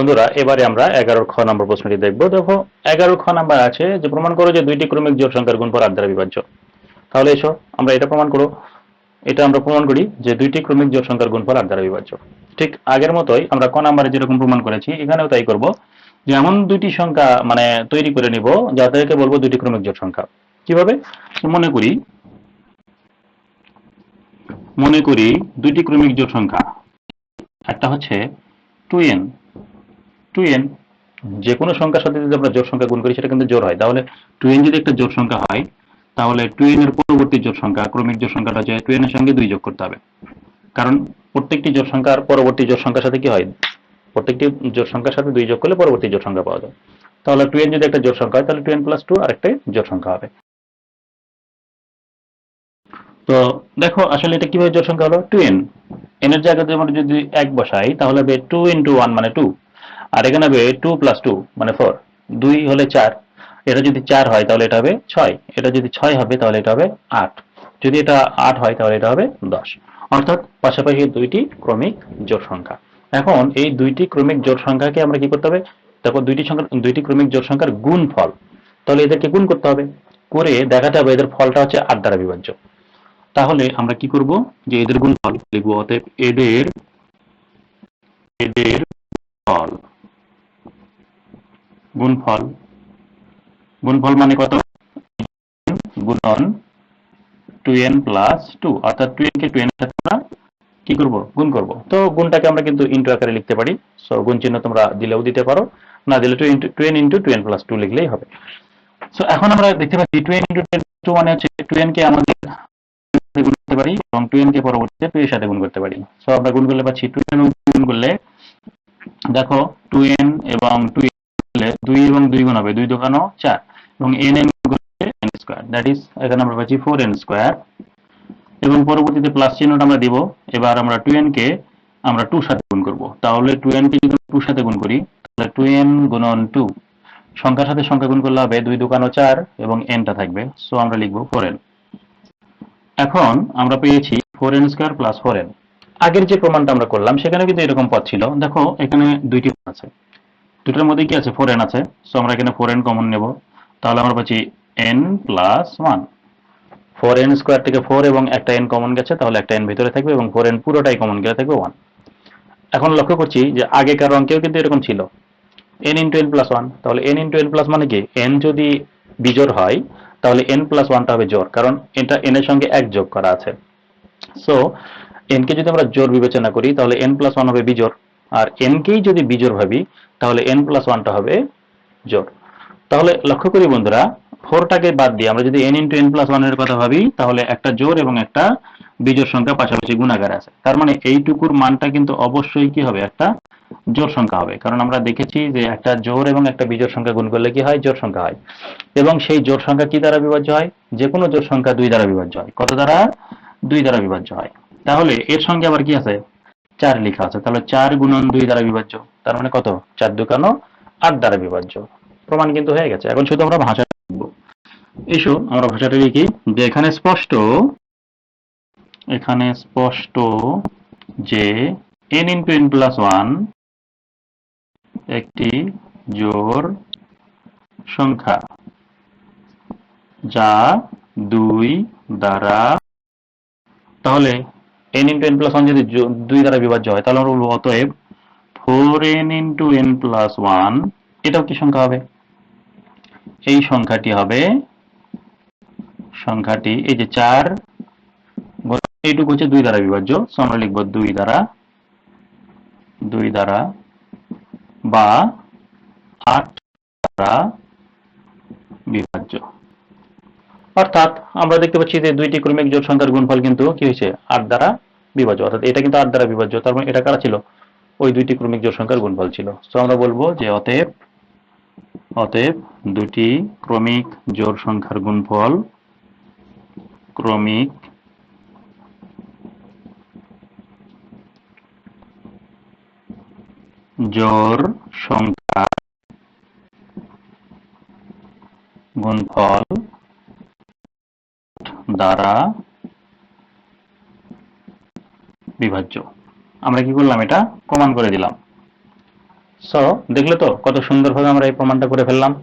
বন্ধুরা, এবারে আমরা এগারো খ নম্বর প্রশ্নটি দেখব। দেখো এগারো খ নাম্বার আছে যে, প্রমাণ করো যে দুইটি ক্রমিক জোড় সংখ্যার গুণফল আট দ্বারা বিভাজ্য। তাহলে এসো, আমরা এটা প্রমাণ করো। এটা আমরা প্রমাণ করি যে দুইটি ক্রমিক জোড় সংখ্যার গুণফল আট দ্বারা বিভাজ্য। ঠিক আগের মতোই আমরা ক নাম্বারে যেরকম প্রমাণ করেছি, এখানেও তাই করব যে এমন দুইটি সংখ্যা মানে তৈরি করে নিব যাদেরকে বলব দুইটি ক্রমিক জোড় সংখ্যা। কীভাবে? মনে করি মনে করি দুইটি ক্রমিক জোড় সংখ্যা, একটা হচ্ছে টু এন টু এন যে কোনো সংখ্যার সাথে যদি আমরা জোড় সংখ্যা গুণ করি, সেটা কিন্তু জোর হয়। তাহলে টু এন যদি একটা জোড় সংখ্যা হয়, তাহলে টু এন এর পরবর্তী জোড় সংখ্যা, ক্রমিক জোড় সংখ্যাটা হচ্ছে টু এন এর সঙ্গে দুই যোগ করতে হবে। কারণ প্রত্যেকটি জোড় সংখ্যার পরবর্তী জোড় সংখ্যার সাথে কি হয়? প্রত্যেকটি জোড় সংখ্যার সাথে দুই যোগ করলে পরবর্তী জোড় সংখ্যা পাওয়া যায়। তাহলে টু এন যদি একটা জোড় সংখ্যা হয়, তাহলে টু এন প্লাস টু আর একটা জোড় সংখ্যা হবে। তো দেখো, আসলে এটা কীভাবে জোড় সংখ্যা হলো? টু এন এন এর জায়গাতে আমরা যদি এক বসাই, তাহলে হবে টু ইন্টু ওয়ান মানে টু আর এখানে হবে টু প্লাস টু মানে ফোর দুই হলে চার, এটা যদি চার হয় তাহলে এটা হবে ছয়। এটা যদি ছয় হবে তাহলে এটা হবে আট। যদি এটা আট হয় তাহলে এটা হবে দশ। অর্থাৎ পাশাপাশি দুইটি ক্রমিক জোড় সংখ্যা। এখন এই দুইটি ক্রমিক জোড় সংখ্যাকে আমরা কি করতে হবে? তারপর দুইটি সংখ্যা, দুইটি ক্রমিক জোড় সংখ্যার গুণ ফল তাহলে এদেরকে গুণ করতে হবে। করে দেখাতে হবে এদের ফলটা হচ্ছে আট দ্বারা বিভাজ্য। তাহলে আমরা কি করব? যে এদের গুণফল, লিখব অতএব এদের এদের ফল গুণফল। গুণফল মানে কত? গুণন টু এন প্লাস টু। অর্থাৎ টু এন কে টু এন কি করব? গুণ করব। তো গুণটাকে আমরা কিন্তু ইন্টু আকারে লিখতে পারি। সো গুণ চিহ্ন তোমরা দিলেও দিতে পারো। না দিলে two into two N into two N plus two লিখলেই হবে। সো এখন আমরা দেখতে পাচ্ছি টু এন ইন্টু টু মানে হচ্ছে টু এন কে আমাদের গুণ করতে পারি এবং টু এন কে পরবর্তীতে টু এর সাথে গুণ করতে পারি। সো আমরা গুণ করলে পাচ্ছি টু এন গুণ করলে দেখো টু এন এবং টু করলে দুই এবং দুই গুণ হবে, দুই দোকানো চার। এবং N N N square that is এখানে আমরা পাচ্ছি ফোর এন স্কোয়ার এবং পরবর্তীতে প্লাস চিহ্নটা আমরা দিব, এবার আমরা টু এন কে আমরা টু সাথে গুণ করব। তাহলে টু এন কে যদি টু সাথে গুণ করি, তাহলে টু এন গুণন টু সংখ্যার সাথে সংখ্যা গুণ করলে হবে দুই দোকানো চার, এবং এনটা থাকবে। সো আমরা লিখব ফোর এন এখন আমরা পেয়েছি four N square plus four N আগের যে প্রমাণটা আমরা করলাম সেখানে কিন্তু এরকম পদ ছিল। দেখো, এখানে দুইটি পদ আছে। দুটোর মধ্যে কি আছে? ফোর এন আছে। সো আমরা এখানে ফোর এন কমন নেব। তাহলে আমরা পাচ্ছি N plus one four N square থেকে ফোর এবং একটা এন কমন গেছে, তাহলে একটা এন ভিতরে থাকবে এবং ফোর এন পুরোটাই কমন গেলে থাকবে ওয়ান এখন লক্ষ্য করছি যে আগেকার অঙ্কেও কিন্তু এরকম ছিল। N into N plus one তাহলে এন ইন্টু এন প্লাস মানে কি এন যদি বিজোড় হয়, তাহলে এন প্লাস ওয়ানটা হবে জোর কারণ এটা এন এর সঙ্গে এক যোগ করা আছে। সো এন কে যদি আমরা জোর বিবেচনা করি, তাহলে এন প্লাস ওয়ান হবে বিজোর আর এন কেই যদি বিজোর ভাবি, তাহলে এন প্লাস ওয়ানটা হবে জোর তাহলে লক্ষ্য করি বন্ধুরা ফোরটাকে বাদ দিয়ে আমরা যদি এন ইন্টু এন প্লাস ওয়ানের কথা ভাবি, তাহলে একটা জোর এবং একটা বিজোর সংখ্যা পাশাপাশি গুণাগার আছে। তার মানে এইটুকুর মানটা কিন্তু অবশ্যই কি হবে? একটা জোর সংখ্যা হবে। কারণ আমরা দেখেছি যে একটা জোর এবং একটা বিজোড় সংখ্যা গুণ করলে কি হয়? জোর সংখ্যা হয়। এবং সেই জোর সংখ্যা কি দ্বারা বিভাজ্য হয়? যে কোনো জোর সংখ্যা দুই দ্বারা বিভাজ্য হয়। কত দ্বারা? দুই দ্বারা বিভাজ্য হয়। তাহলে এর সঙ্গে আবার কি আছে? চার লেখা আছে। তাহলে চার গুণন দুই দ্বারা বিভাজ্য। তার মানে কত? চার দুকানো আট দ্বারা বিভাজ্য। প্রমাণ কিন্তু হয়ে গেছে। এখন শুধু আমরা ভাষা লিখব। এসো, আমরা ভাষাটা লিখি। যে এখানে স্পষ্ট এখানে স্পষ্ট যে N into N plus one একটি জোর সংখ্যা যা দুই দ্বারা, তাহলে N into N plus one যদি দুই দ্বারা বিভাজ্য হয়, তাহলে আমরা বলব অতএব four N into N plus one এটাও কি সংখ্যা হবে? এই সংখ্যাটি হবে, সংখ্যাটি এই যে চার এইটুকু হচ্ছে দুই দ্বারা বিভাজ্য সো আমরা লিখব দুই দ্বারা দুই দ্বারা, বা আট দ্বারা বিভাজ্য। অর্থাৎ আমরা দেখতে পাচ্ছি যে দুইটি ক্রমিক জোড় সংখ্যার গুণফল কিন্তু কি হয়েছে? আট দ্বারা বিভাজ্য। অর্থাৎ এটা কিন্তু আট দ্বারা বিভাজ্য। তার মানে এটা কারা ছিল? ওই দুইটি ক্রমিক জোড় সংখ্যার গুণফল ছিল। তো আমরা বলব যে অতএব অতএব দুটি ক্রমিক জোড় সংখ্যার গুণফল, ক্রমিক জোড় সংখ্যা গুণফল দ্বারা বিভাজ্য। আমরা কি করলাম এটা? প্রমাণ করে দিলাম। সো দেখলে তো কত সুন্দরভাবে আমরা এই প্রমাণটা করে ফেললাম।